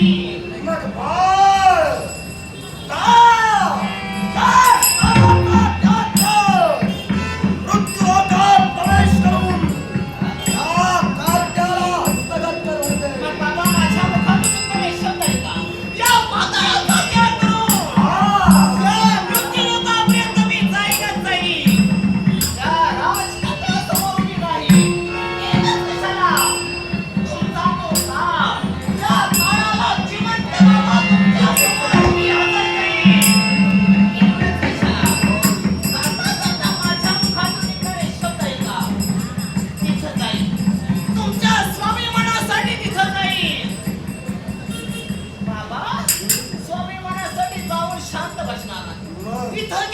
नाही शांत बसणार नाही. मग तिथं